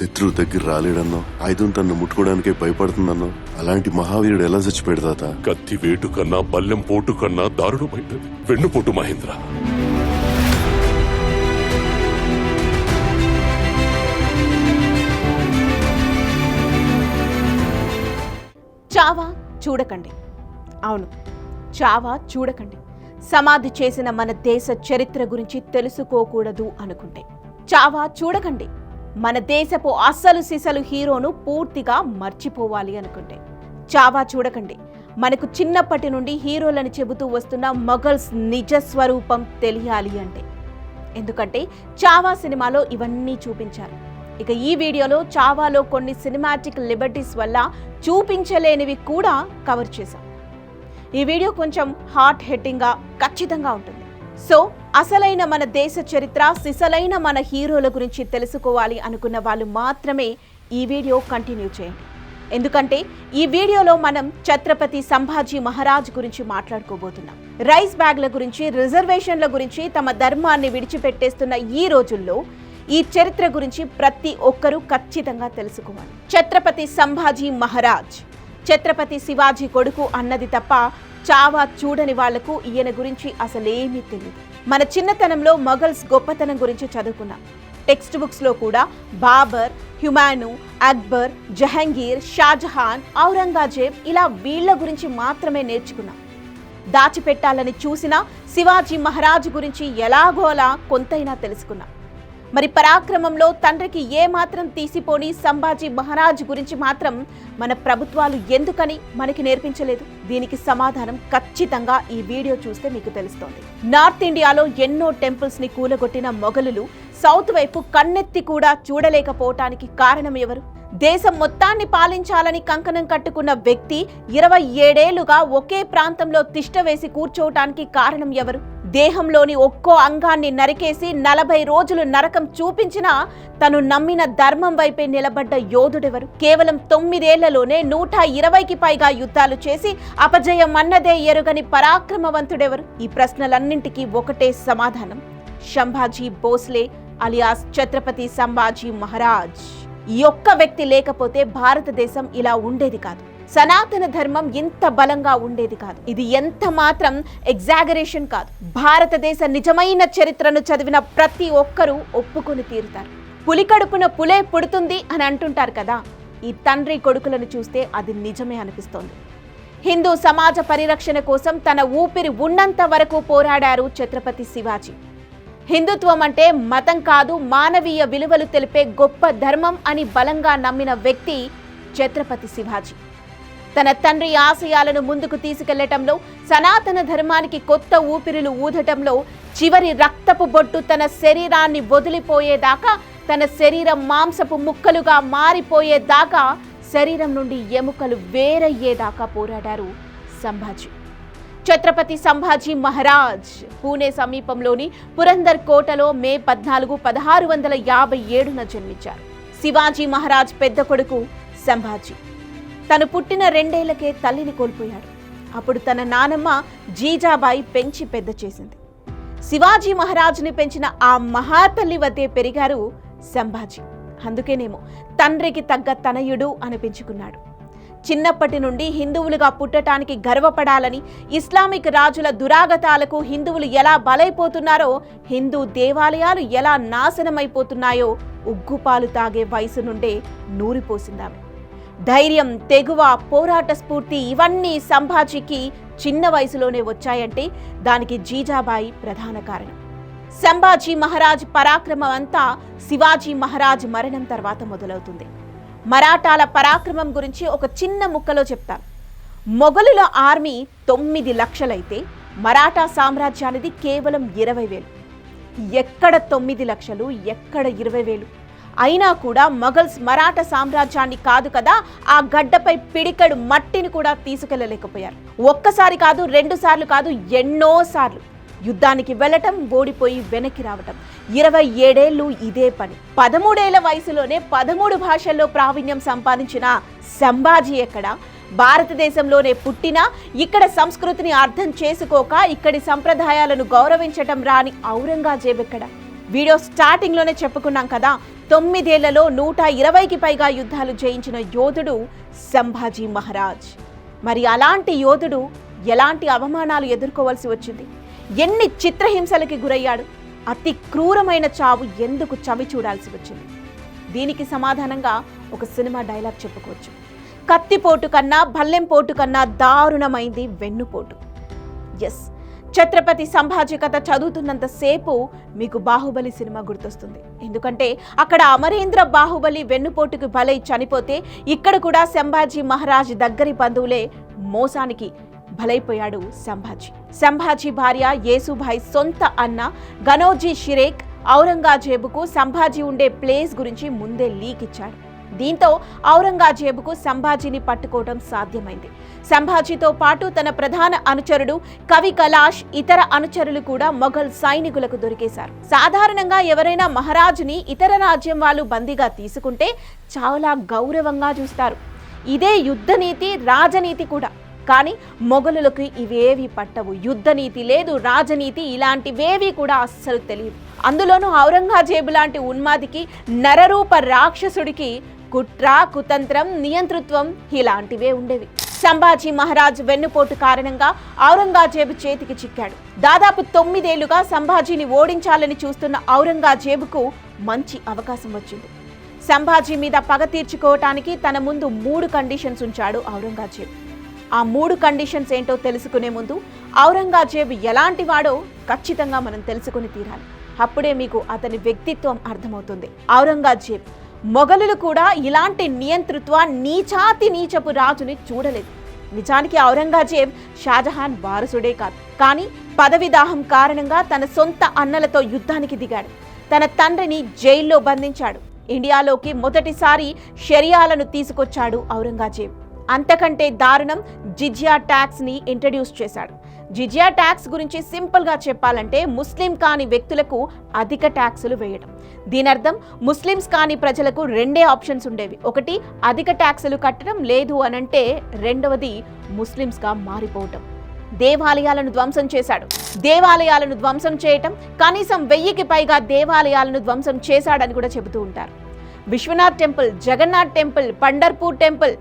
శత్రువు దగ్గర రాలేడన్నావు? ఆయుధం తన్ను ముట్టుకోవడానికే భయపడుతుందన్నావు? అలాంటి మహావీరుడు ఎలా చచ్చిపోయాడు తాత? కత్తి వేటు కన్నా బల్లెం పోటు కన్నా దారుణమైనది వెన్నుపోటు మహేంద్ర. చావా చూడకండి. అవును చావా చూడకండి. సమాధి చేసిన మన దేశ చరిత్ర గురించి తెలుసుకోకూడదు అనుకుంటే. చావా చూడకండి. మన దేశపు అస్సలు సిసలు హీరోను పూర్తిగా మర్చిపోవాలి అనుకుంటే. చావా చూడకండి. మనకు చిన్నప్పటి నుండి హీరోలని చెబుతూ వస్తున్న మొగల్స్ నిజ స్వరూపం తెలియాలి అంటే. ఎందుకంటే చావా సినిమాలో ఇవన్నీ చూపించారు. ఇక ఈ వీడియోలో చావాలో కొన్ని సినిమాటిక్ లిబర్టీస్ వల్ల చూపించలేనివి కూడా కవర్ చేశాం. ఈ వీడియో కొంచెం హార్ట్ హిట్టింగ్గా ఖచ్చితంగా ఉంటుంది. సో అసలైన మన దేశ చరిత్ర సిసలైన మన హీరోల గురించి తెలుసుకోవాలి అనుకున్న వాళ్ళు మాత్రమే ఈ వీడియో కంటిన్యూ చేయండి. ఎందుకంటే ఈ వీడియోలో మనం ఛత్రపతి సంభాజీ మహారాజ్ గురించి మాట్లాడుకోబోతున్నాం. రైస్ బ్యాగ్ల గురించి రిజర్వేషన్ల గురించి తమ ధర్మాన్ని విడిచిపెట్టేస్తున్న ఈ రోజుల్లో ఈ చరిత్ర గురించి ప్రతి ఒక్కరూ ఖచ్చితంగా తెలుసుకోవాలి. ఛత్రపతి సంభాజీ మహారాజ్ ఛత్రపతి శివాజీ కొడుకు అన్నది తప్ప చావా చూడని వాళ్ళకు ఈయన గురించి అసలేమీ తెలియదు మన చిన్నతనంలో మొఘల్స్ గొప్పతనం గురించి చదువుకున్నాం. టెక్స్ట్ బుక్స్లో కూడా బాబర్ హ్యుమాను అక్బర్ జహంగీర్ షాజహాన్ ఔరంగజేబ్ ఇలా వీళ్ళ గురించి మాత్రమే నేర్చుకున్నాం. దాచిపెట్టాలని చూసినా శివాజీ మహారాజు గురించి ఎలాగోలా కొంతైనా తెలుసుకున్నాం. మరి పరాక్రమంలో తండ్రికి ఏ మాత్రం తీసిపోని సంభాజీ మహారాజ్ గురించి మాత్రం మన ప్రభుత్వాలు ఎందుకని మనకి నేర్పించలేదు? దీనికి సమాధానం ఖచ్చితంగా ఈ వీడియో చూస్తే మీకు తెలుస్తోంది. నార్త్ ఇండియాలో ఎన్నో టెంపుల్స్ని కూలగొట్టిన మొఘలులు సౌత్ వైపు కన్నెత్తి కూడా చూడలేకపోవటానికి కారణం ఎవరు? దేశం మొత్తాన్ని పాలించాలని కంకణం కట్టుకున్న వ్యక్తి ఇరవై ఏడేళ్ళుగా ఒకే ప్రాంతంలో తిష్ట వేసి కూర్చోవటానికి కారణం ఎవరు? దేహంలోని ఒక్కో అంగాన్ని నరికేసి నలభై రోజులు నరకం చూపించినా తను నమ్మిన ధర్మం వైపే నిలబడ్డ యోధుడెవరు? కేవలం తొమ్మిదేళ్ళలోనే నూట ఇరవైకి పైగా యుద్ధాలు చేసి అపజయం అన్నదే ఎరుగని పరాక్రమవంతుడెవరు? ఈ ప్రశ్నలన్నింటికీ ఒకటే సమాధానం. శంభాజీ భోస్లే అలియాస్ ఛత్రపతి సంభాజీ మహారాజ్. ఈ ఒక్క వ్యక్తి లేకపోతే భారతదేశం ఇలా ఉండేది కాదు. సనాతన ధర్మం ఇంత బలంగా ఉండేది కాదు. ఇది ఎంత మాత్రం ఎగ్జాగరేషన్ కాదు. భారతదేశ నిజమైన చరిత్రను చదివిన ప్రతి ఒక్కరూ ఒప్పుకొని తీరుతారు. పులి కడుపున పులే పుడుతుంది అని అంటుంటారు కదా. ఈ తండ్రి కొడుకులను చూస్తే అది నిజమే అనిపిస్తోంది. హిందూ సమాజ పరిరక్షణ కోసం తన ఊపిరి ఉన్నంత వరకు పోరాడారు ఛత్రపతి శివాజీ. హిందుత్వం అంటే మతం కాదు మానవీయ విలువలు తెలిపే గొప్ప ధర్మం అని బలంగా నమ్మిన వ్యక్తి ఛత్రపతి శివాజీ. తన తండ్రి ఆశయాలను ముందుకు తీసుకెళ్ళటంలో సనాతన ధర్మానికి కొత్త ఊపిరులు ఊదటంలో చివరి రక్తపు బొట్టు తన శరీరాన్ని వదిలిపోయేదాకా తన శరీరం మాంసపు ముక్కలుగా మారిపోయేదాకా శరీరం నుండి ఎముకలు వేరయ్యేదాకా పోరాడారు సంభాజీ. ఛత్రపతి సంభాజీ మహారాజ్ పూణే సమీపంలోని పురందర్ కోటలో మే పద్నాలుగు పదహారు వందల యాభై ఏడున జన్మించారు. శివాజీ మహారాజ్ పెద్ద కొడుకు సంభాజీ. తను పుట్టిన రెండేళ్ళకే తల్లిని కోల్పోయాడు. అప్పుడు తన నానమ్మ జీజాబాయి పెంచి పెద్ద చేసింది. శివాజీ మహారాజుని పెంచిన ఆ మహాతల్లి వద్దే పెరిగారు సంభాజీ. అందుకేనేమో తండ్రికి తగ్గ తనయుడు అనిపించుకున్నాడు. చిన్నప్పటి నుండి హిందువులుగా పుట్టటానికి గర్వపడాలని ఇస్లామిక్ రాజుల దురాగతాలకు హిందువులు ఎలా బలైపోతున్నారో హిందూ దేవాలయాలు ఎలా నాశనమైపోతున్నాయో ఉగ్గుపాలు తాగే వయసు నుండే నూరిపోసిందామె. ధైర్యం తెగువ పోరాట స్ఫూర్తి ఇవన్నీ సంభాజీకి చిన్న వయసులోనే వచ్చాయంటే దానికి జీజాబాయి ప్రధాన కారణం. సంభాజీ మహారాజ్ పరాక్రమం అంతా శివాజీ మహారాజ్ మరణం తర్వాత మొదలవుతుంది. మరాఠాల పరాక్రమం గురించి ఒక చిన్న ముక్కలో చెప్తాను. మొఘలుల ఆర్మీ తొమ్మిది లక్షలైతే మరాఠా సామ్రాజ్యానిది కేవలం ఇరవై వేలు. ఎక్కడ తొమ్మిది లక్షలు ఎక్కడ ఇరవై వేలు? అయినా కూడా మొఘల్స్ మరాఠా సామ్రాజ్యాన్ని కాదు కదా ఆ గడ్డపై పిడికడు మట్టిని కూడా తీసుకెళ్ళలేకపోయారు. ఒక్కసారి కాదు రెండు సార్లు కాదు ఎన్నో సార్లు యుద్ధానికి వెళ్ళటం ఓడిపోయి వెనక్కి రావటం. ఇరవై ఏడేళ్ళు ఇదే పని. పదమూడేళ్ళ వయసులోనే పదమూడు భాషల్లో ప్రావీణ్యం సంపాదించిన సంభాజీ ఎక్కడ? భారతదేశంలోనే పుట్టినా ఇక్కడ సంస్కృతిని అర్థం చేసుకోక ఇక్కడి సంప్రదాయాలను గౌరవించటం రాని ఔరంగజేబ్ ఎక్కడ వీడియో స్టార్టింగ్లోనే చెప్పుకున్నాం కదా తొమ్మిదేళ్ళలో నూట ఇరవైకి పైగా యుద్ధాలు జయించిన యోధుడు సంభాజీ మహారాజ్. మరి అలాంటి యోధుడు ఎలాంటి అవమానాలు ఎదుర్కోవాల్సి వచ్చింది? ఎన్ని చిత్రహింసలకి గురయ్యాడు? అతి క్రూరమైన చావు ఎందుకు చవి చూడాల్సి వచ్చింది? దీనికి సమాధానంగా ఒక సినిమా డైలాగ్ చెప్పుకోవచ్చు. కత్తిపోటు కన్నా భల్లెం పోటు కన్నా దారుణమైంది వెన్నుపోటు. ఎస్ ఛత్రపతి సంభాజీ కథ చదువుతున్నంత సేపు మీకు బాహుబలి సినిమా గుర్తొస్తుంది. ఎందుకంటే అక్కడ అమరేంద్ర బాహుబలి వెన్నుపోటుకు బలై చనిపోతే ఇక్కడ కూడా సంభాజీ మహారాజ్ దగ్గరి బంధువులే మోసానికి బలైపోయాడు సంభాజీ. సంభాజీ భార్య యేసుభాయ్ సొంత అన్న గనోజీ షిరేక్ ఔరంగజేబుకు సంభాజీ ఉండే ప్లేస్ గురించి ముందే లీక్ ఇచ్చాడు. దీంతో ఔరంగజేబుకు సంభాజీని పట్టుకోవడం సాధ్యమైంది. సంభాజీతో పాటు తన ప్రధాన అనుచరుడు కవి కలాష్ ఇతర అనుచరులు కూడా మొఘల్ సైనికులకు దొరికేశారు. సాధారణంగా ఎవరైనా మహారాజుని ఇతర రాజ్యం వాళ్ళు బందీగా తీసుకుంటే చాలా గౌరవంగా చూస్తారు. ఇదే యుద్ధనీతి రాజనీతి కూడా. కానీ మొఘలులకు ఇవేవి పట్టవు. యుద్ధ నీతి లేదు రాజనీతి ఇలాంటివేవి కూడా అస్సలు తెలియదు అందులోనూ ఔరంగజేబు లాంటి ఉన్మాదికి నరరూప రాక్షసుడికి కుట్ర కుతంత్రం నియంతృత్వం ఇలాంటివే ఉండేవి. సంభాజీ మహారాజ్ వెన్నుపోటు కారణంగా ఔరంగజేబు చేతికి చిక్కాడు. దాదాపు తొమ్మిదేళ్ళుగా సంభాజీని ఓడించాలని చూస్తున్న ఔరంగజేబుకు మంచి అవకాశం వచ్చింది. సంభాజీ మీద పగ తీర్చుకోవటానికి తన ముందు మూడు కండిషన్స్ ఉంచాడు ఔరంగజేబు. ఆ మూడు కండిషన్స్ ఏంటో తెలుసుకునే ముందు ఔరంగజేబ్ ఎలాంటి వాడో ఖచ్చితంగా మనం తెలుసుకుని తీరాలి. అప్పుడే మీకు అతని వ్యక్తిత్వం అర్థమవుతుంది. ఔరంగజేబ్ మొఘలులు కూడా ఇలాంటి నియంతృత్వ నీచాతి నీచపు రాజుని చూడలేదు. నిజానికి ఔరంగజేబ్ షాజహాన్ వారసుడే కాదు. కానీ పదవి దాహం కారణంగా తన సొంత అన్నలతో యుద్ధానికి దిగాడు. తన తండ్రిని జైల్లో బంధించాడు. ఇండియాలోకి మొదటిసారి షరియాలను తీసుకొచ్చాడు ఔరంగజేబ్. అంతకంటే దారుణం జిజియా ట్యాక్స్ని ఇంట్రడ్యూస్ చేశాడు. జిజియా ట్యాక్స్ గురించి సింపుల్గా చెప్పాలంటే ముస్లిం కాని వ్యక్తులకు అధిక ట్యాక్సులు వేయడం దీని అర్థం ముస్లిమ్స్ కాని ప్రజలకు రెండే ఆప్షన్స్ ఉండేవి. ఒకటి అధిక ట్యాక్సులు కట్టడం లేదు అనంటే రెండవది ముస్లిమ్స్గా మారిపోవటం. దేవాలయాలను ధ్వంసం చేశాడు. దేవాలయాలను ధ్వంసం చేయటం కనీసం వెయ్యికి పైగా దేవాలయాలను ధ్వంసం చేశాడని కూడా చెబుతూ ఉంటారు. Vishwanath temple Jagannath temple Pandharpur temple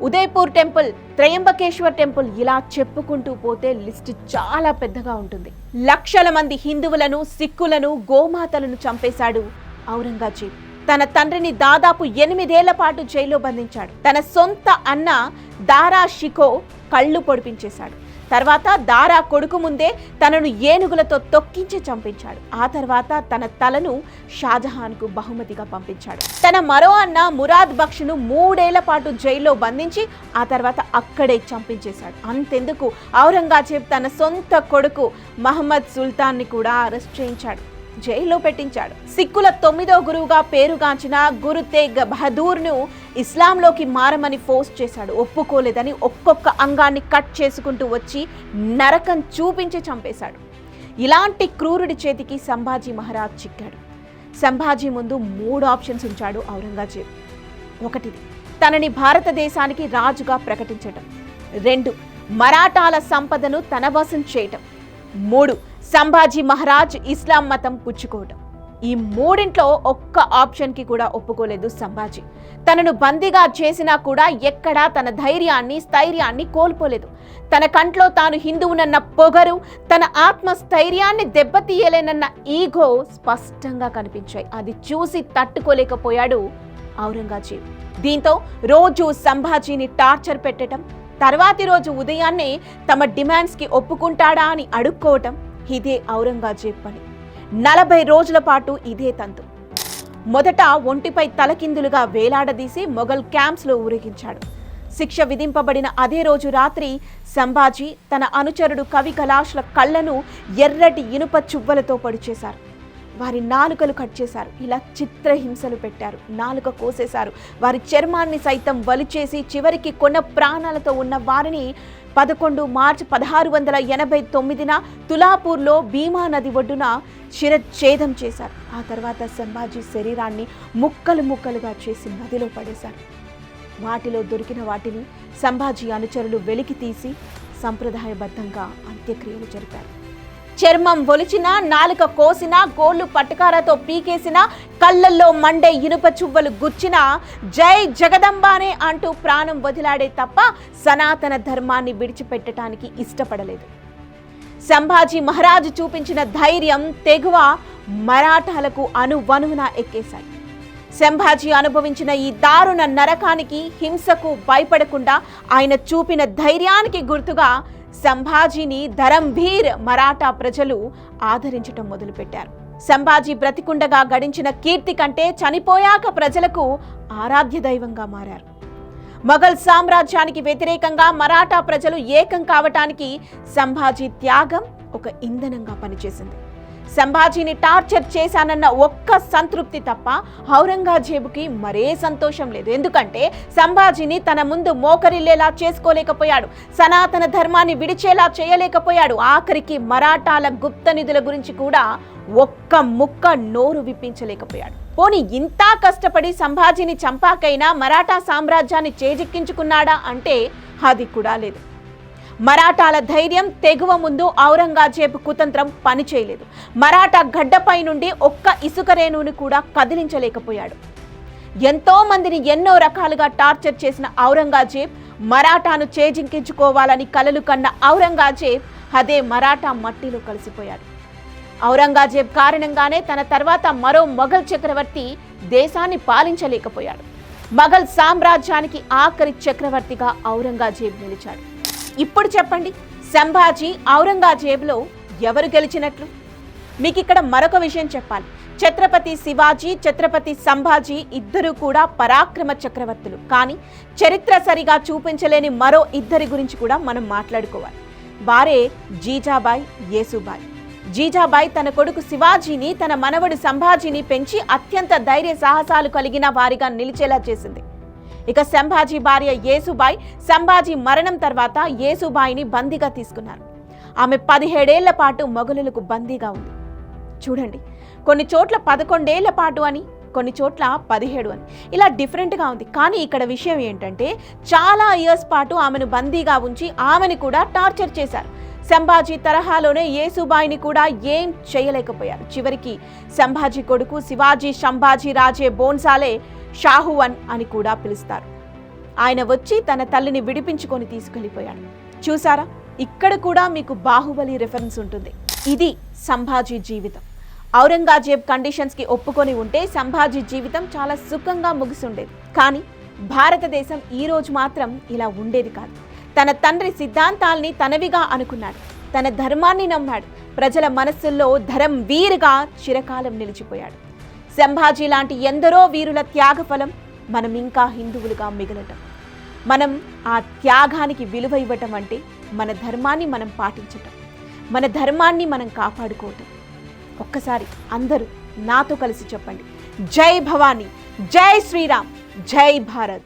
Udaipur temple Trimbakeshwar temple ఇలా చెప్పుకుంటూ పోతే లిస్ట్ చాలా పెద్దగా ఉంటుంది. లక్షల మంది హిందువులను సిక్కులను గోమాతలను చంపేశాడు ఔరంగజేబ్. తన తండ్రిని దాదాపు ఎనిమిదేళ్ళ పాటు జైల్లో బంధించాడు. తన సొంత అన్న దారా షికో కళ్ళు పొడిపించేశాడు. తర్వాత దారా కొడుకు ముందే తనను ఏనుగులతో తొక్కించి చంపించాడు. ఆ తర్వాత తన తలను షాజహాన్కు బహుమతిగా పంపించాడు. తన మరో అన్న మురాద్ బక్షును మూడేళ్ళ పాటు జైల్లో బంధించి ఆ తర్వాత అక్కడే చంపించేశాడు. అంతెందుకు? ఔరంగజేబ్ తన సొంత కొడుకు మహమ్మద్ సుల్తాన్ని కూడా అరెస్ట్ చేయించాడు. జైల్లో పెట్టించాడు. సిక్కుల తొమ్మిదో గురువుగా పేరుగాంచిన గురు తేగ్ బహదూర్ను ఇస్లాంలోకి మారమని ఫోర్స్ చేశాడు. ఒప్పుకోలేదని ఒక్కొక్క అంగాన్ని కట్ చేసుకుంటూ వచ్చి నరకం చూపించి చంపేశాడు. ఇలాంటి క్రూరుడి చేతికి సంభాజీ మహారాజ్ చిక్కాడు. సంభాజీ ముందు మూడు ఆప్షన్స్ ఉంచాడు ఔరంగజేబ్. ఒకటిది తనని భారతదేశానికి రాజుగా ప్రకటించటం. రెండు మరాఠాల సంపదను తన వశం చేయటం. మూడు సంభాజీ మహారాజ్ ఇస్లాం మతం పుచ్చుకోవటం. ఈ మూడింట్లో ఒక్క ఆప్షన్కి కూడా ఒప్పుకోలేదు సంభాజీ. తనను బందీగా చేసినా కూడా ఎక్కడా తన ధైర్యాన్ని స్థైర్యాన్ని కోల్పోలేదు. తన కంట్లో తాను హిందువునన్న పొగరు తన ఆత్మస్థైర్యాన్ని దెబ్బతీయలేనన్న ఈగో స్పష్టంగా కనిపించాయి. అది చూసి తట్టుకోలేకపోయాడు ఔరంగజేబ్. దీంతో రోజు సంభాజీని టార్చర్ పెట్టడం తర్వాతి రోజు ఉదయాన్నే తమ డిమాండ్స్కి ఒప్పుకుంటాడా అని అడుక్కోవటం ఇదే ఔరంగజేబ్ పని. నలభై రోజుల పాటు ఇదే తంతు. మొదట ఒంటిపై తలకిందులుగా వేలాడదీసి మొఘల్ క్యాంప్స్లో ఊరేగించాడు. శిక్ష విధింపబడిన అదే రోజు రాత్రి సంభాజీ తన అనుచరుడు కవి కలాష్ల కళ్ళను ఎర్రటి ఇనుప చువ్వలతో పొడిచేశారు. వారి నాలుకలు కట్ చేశారు. ఇలా చిత్రహింసలు పెట్టారు. నాలుక కోసేశారు. వారి చర్మాన్ని సైతం వలిచేసి చివరికి కొన్న ప్రాణాలతో ఉన్న వారిని పదకొండు మార్చి పదహారు వందల ఎనభై తొమ్మిదిన తులాపూర్లో భీమా నది ఒడ్డున శిరఛేదం చేశారు. ఆ తర్వాత సంభాజీ శరీరాన్ని ముక్కలు ముక్కలుగా చేసి నదిలో పడేశారు. వాటిలో దొరికిన వాటిని సంభాజీ అనుచరులు వెలికి తీసి సంప్రదాయబద్ధంగా అంత్యక్రియలు జరిపారు. చర్మం ఒలిచినా నాలుక కోసినా గోళ్ళు పట్టుకారతో పీకేసినా కళ్ళల్లో మండే ఇనుప చువ్వలు గుచ్చినా జై జగదంబానే అంటూ ప్రాణం వదిలాడే తప్ప సనాతన ధర్మాన్ని విడిచిపెట్టడానికి ఇష్టపడలేదు. సంభాజీ మహారాజు చూపించిన ధైర్యం తెగువ మరాఠాలకు అనువనువున ఎక్కేశాయి. సంభాజీ అనుభవించిన ఈ దారుణ నరకానికి హింసకు భయపడకుండా ఆయన చూపిన ధైర్యానికి గుర్తుగా సంభాజీని ధరంభీర్ మరాఠా ప్రజలు ఆదరించటం మొదలుపెట్టారు. సంభాజీ బ్రతికుండగా గడించిన కీర్తి కంటే చనిపోయాక ప్రజలకు ఆరాధ్య దైవంగా మారారు. మొఘల్ సామ్రాజ్యానికి వ్యతిరేకంగా మరాఠా ప్రజలు ఏకం కావటానికి సంభాజీ త్యాగం ఒక ఇంధనంగా పనిచేసింది. సంభాజీని టార్చర్ చేశానన్న ఒక్క సంతృప్తి తప్ప ఔరంగజేబుకి మరే సంతోషం లేదు. ఎందుకంటే సంభాజీని తన ముందు మోకరిల్లేలా చేసుకోలేకపోయాడు. సనాతన ధర్మాన్ని విడిచేలా చేయలేకపోయాడు. ఆఖరికి మరాఠాల గుప్త నిధుల గురించి కూడా ఒక్క ముక్క నోరు విప్పించలేకపోయాడు. పోని ఇంత కష్టపడి సంభాజీని చంపాకైనా మరాఠా సామ్రాజ్యాన్ని చేజిక్కించుకున్నాడా అంటే అది కూడా లేదు. మరాఠాల ధైర్యం తెగువ ముందు ఔరంగజేబు కుతంత్రం పనిచేయలేదు. మరాఠా గడ్డపై నుండి ఒక్క ఇసుక రేణువుని కూడా కదిలించలేకపోయాడు. ఎంతో మందిని ఎన్నో రకాలుగా టార్చర్ చేసిన ఔరంగజేబ్ మరాఠాను చేజింకించుకోవాలని కలలు కన్న ఔరంగజేబ్ అదే మరాఠా మట్టిలో కలిసిపోయాడు. ఔరంగజేబ్ కారణంగానే తన తర్వాత మరో మొఘల్ చక్రవర్తి దేశాన్ని పాలించలేకపోయాడు. మొఘల్ సామ్రాజ్యానికి ఆఖరి చక్రవర్తిగా ఔరంగజేబ్ నిలిచాడు. ఇప్పుడు చెప్పండి. సంభాజీ ఔరంగజేబ్లో ఎవరు గెలిచినట్లు? మీకు ఇక్కడ మరొక విషయం చెప్పాలి. ఛత్రపతి శివాజీ ఛత్రపతి సంభాజీ ఇద్దరు కూడా పరాక్రమ చక్రవర్తులు. కానీ చరిత్ర సరిగా చూపించలేని మరో ఇద్దరి గురించి కూడా మనం మాట్లాడుకోవాలి. వారే జీజాబాయ్ యేసుబాయ్. జీజాబాయ్ తన కొడుకు శివాజీని తన మనవడు సంభాజీని పెంచి అత్యంత ధైర్య సాహసాలు కలిగిన వారిగా నిలిచేలా చేసింది. ఇక సంభాజీ భార్య యేసుబాయ్ సంభాజీ మరణం తర్వాత యేసుబాయిని బందీగా తీసుకున్నారు. ఆమె పదిహేడేళ్ళ పాటు మొఘలులకు బందీగా ఉంది. చూడండి కొన్ని చోట్ల పదకొండేళ్ళ పాటు అని కొన్ని చోట్ల పదిహేడు అని. ఇలా డిఫరెంట్గా ఉంది. కానీ ఇక్కడ విషయం ఏంటంటే చాలా ఇయర్స్ పాటు ఆమెను బందీగా ఉంచి ఆమెను కూడా టార్చర్ చేశారు. సంభాజీ తరహాలోనే యేసుబాయిని కూడా ఏం చేయలేకపోయారు. చివరికి సంభాజీ కొడుకు శివాజీ సంభాజీ రాజే బోన్సాలే షాహువన్ అని కూడా పిలుస్తారు. ఆయన వచ్చి తన తల్లిని విడిపించుకొని తీసుకెళ్ళిపోయాడు. చూసారా ఇక్కడ కూడా మీకు బాహుబలి రెఫరెన్స్ ఉంటుంది. ఇది సంభాజీ జీవితం. ఔరంగజేబ్ కండిషన్స్కి ఒప్పుకొని ఉంటే సంభాజీ జీవితం చాలా సుఖంగా ముగిసుండేది. కానీ భారతదేశం ఈరోజు మాత్రం ఇలా ఉండేది కాదు. తన తండ్రి సిద్ధాంతాల్ని తనవిగా అనుకున్నాడు. తన ధర్మాన్ని నమ్మాడు. ప్రజల మనస్సుల్లో ధరం వీరుగా చిరకాలం నిలిచిపోయాడు. సంభాజీ లాంటి ఎందరో వీరుల త్యాగఫలం మనం ఇంకా హిందువులుగా మిగలటం. మనం ఆ త్యాగానికి విలువ ఇవ్వటం అంటే మన ధర్మాన్ని మనం పాటించటం. మన ధర్మాన్ని మనం కాపాడుకోవటం. ఒక్కసారి అందరూ నాతో కలిసి చెప్పండి. జై భవానీ. జై శ్రీరామ్. జై భారత్.